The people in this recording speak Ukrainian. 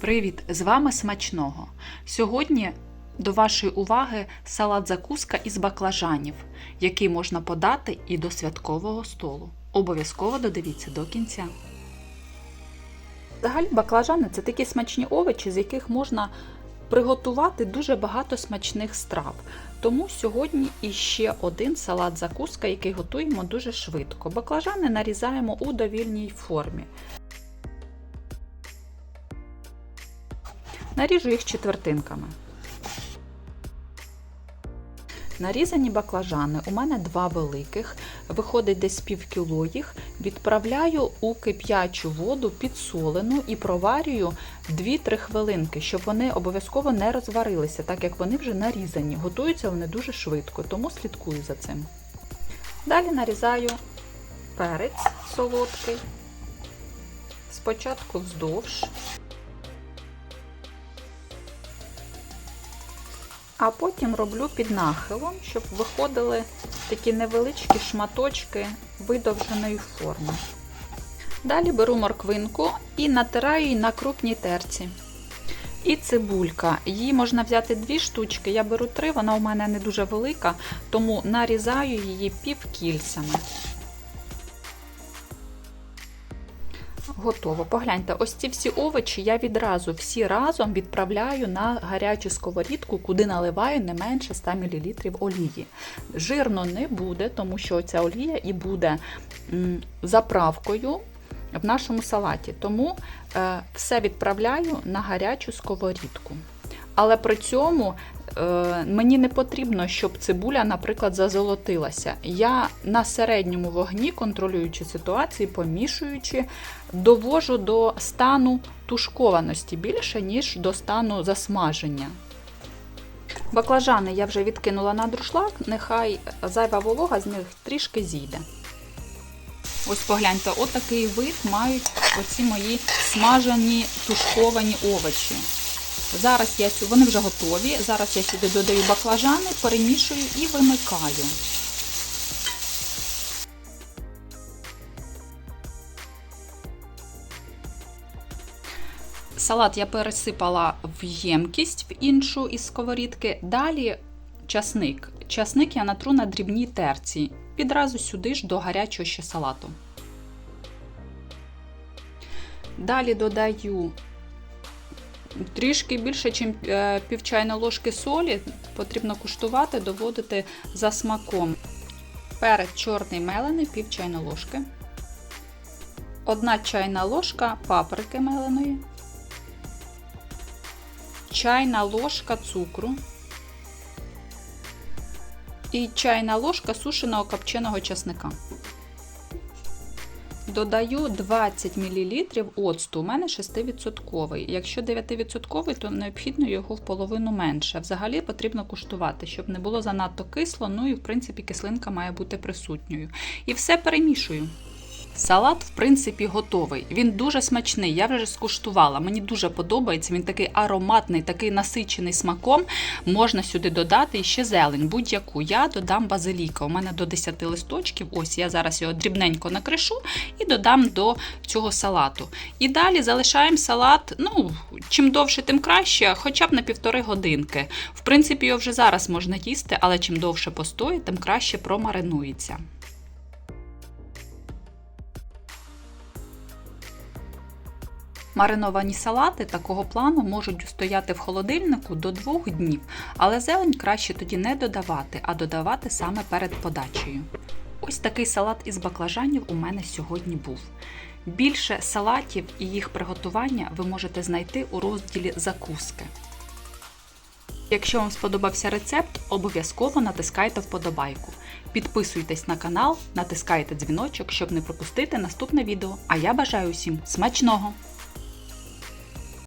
Привіт! З вами смачного. Сьогодні до вашої уваги салат закуска із баклажанів, який можна подати і до святкового столу. Обов'язково додивіться до кінця. Взагалі баклажани це такі смачні овочі, з яких можна приготувати дуже багато смачних страв. Тому сьогодні іще один салат закуска, який готуємо дуже швидко. Баклажани нарізаємо у довільній формі. Наріжу їх четвертинками. Нарізані баклажани, у мене два великих, виходить десь пів кіло їх, відправляю у кип'ячу воду підсолену і проварюю 2-3 хвилинки, щоб вони обов'язково не розварилися, так як вони вже нарізані. Готуються вони дуже швидко, тому слідкую за цим. Далі нарізаю перець солодкий, спочатку вздовж. А потім роблю під нахилом, щоб виходили такі невеличкі шматочки видовженої форми. Далі беру морквинку і натираю її на крупній терці. І цибулька. Її можна взяти дві штучки, я беру три, вона у мене не дуже велика, тому нарізаю її півкільцями. Готово. Погляньте, ось ці всі овочі я відразу всі разом відправляю на гарячу сковорідку, куди наливаю не менше 100 мл олії. Жирно не буде, тому що ця олія і буде заправкою в нашому салаті. Тому е, все відправляю на гарячу сковорідку. Але при цьому мені не потрібно, щоб цибуля, наприклад, зазолотилася. Я на середньому вогні, контролюючи ситуацію, помішуючи, довожу до стану тушкованості більше, ніж до стану засмаження. Баклажани я вже відкинула на друшлак, нехай зайва волога з них трішки зійде. Ось погляньте, отакий вид мають оці мої смажені тушковані овочі. Зараз я вони вже готові. Зараз я сюди додаю баклажани, перемішую і вимикаю. Салат я пересипала в ємкість в іншу із сковорідки. Далі часник. Часник я натру на дрібній терці. Відразу сюди ж до гарячого ще салату. Далі додаю трішки більше, ніж пів чайної ложки солі. Потрібно куштувати, доводити за смаком. Перець чорний мелений, пів чайної ложки. Одна чайна ложка паприки меленої. Чайна ложка цукру. І чайна ложка сушеного копченого часника. Додаю 20 мл оцту, у мене 6%. Якщо 9%, то необхідно його в половину менше. Взагалі потрібно куштувати, щоб не було занадто кисло, ну і в принципі кислинка має бути присутньою. І все перемішую. Салат, в принципі, готовий. Він дуже смачний. Я вже скуштувала. Мені дуже подобається. Він такий ароматний, такий насичений смаком. Можна сюди додати ще зелень, будь-яку. Я додам базиліка. У мене до 10 листочків. Ось я зараз його дрібненько накришу і додам до цього салату. І далі залишаємо салат. Ну, чим довше, тим краще, хоча б на півтори годинки. В принципі, його вже зараз можна їсти, але чим довше постоїть, тим краще промаринується. Мариновані салати такого плану можуть стояти в холодильнику до двох днів, але зелень краще тоді не додавати, а додавати саме перед подачею. Ось такий салат із баклажанів у мене сьогодні був. Більше салатів і їх приготування ви можете знайти у розділі закуски. Якщо вам сподобався рецепт, обов'язково натискайте вподобайку. Підписуйтесь на канал, натискайте дзвіночок, щоб не пропустити наступне відео. А я бажаю усім смачного!